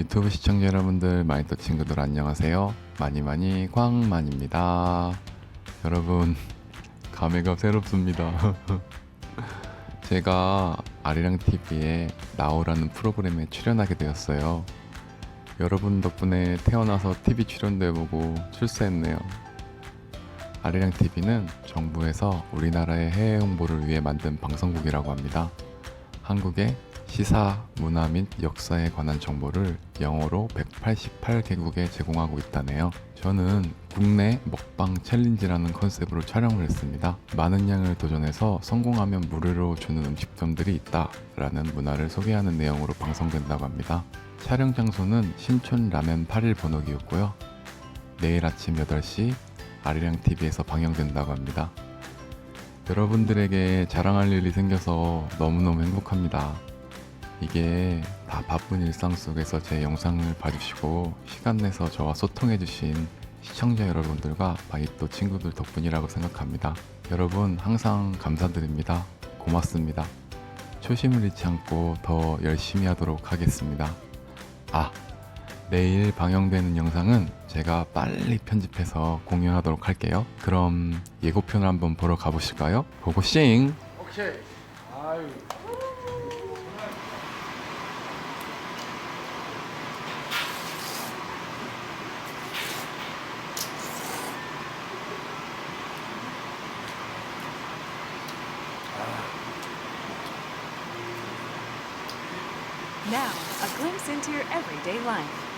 유튜브 시청자 여러분들, 마이터 친구들 안녕하세요. 많이 많이 광만입니다. 여러분, 감회가 새롭습니다. 제가 아리랑 TV에 나오라는 프로그램에 출연하게 되었어요. 여러분 덕분에 태어나서 TV 출연도 해보고 출세했네요. 아리랑 TV는 정부에서 우리나라의 해외 홍보를 위해 만든 방송국이라고 합니다. 한국의 시사, 문화 및 역사에 관한 정보를 영어로 188개국에 제공하고 있다네요. 저는 국내 먹방 챌린지라는 컨셉으로 촬영을 했습니다. 많은 양을 도전해서 성공하면 무료로 주는 음식점들이 있다 라는 문화를 소개하는 내용으로 방송된다고 합니다. 촬영 장소는 신촌 라멘 8일 번호기였고요. 내일 아침 8시 아리랑 TV에서 방영된다고 합니다. 여러분들에게 자랑할 일이 생겨서 너무너무 행복합니다. 이게 다 바쁜 일상 속에서 제 영상을 봐주시고 시간 내서 저와 소통해주신 시청자 여러분들과 바이또 친구들 덕분이라고 생각합니다. 여러분 항상 감사드립니다. 고맙습니다. 초심을 잃지 않고 더 열심히 하도록 하겠습니다. 아, 내일 방영되는 영상은 제가 빨리 편집해서 공유하도록 할게요. 그럼 예고편을 한번 보러 가보실까요? 고고싱! 오케이. 아유. Now, a glimpse into your everyday life.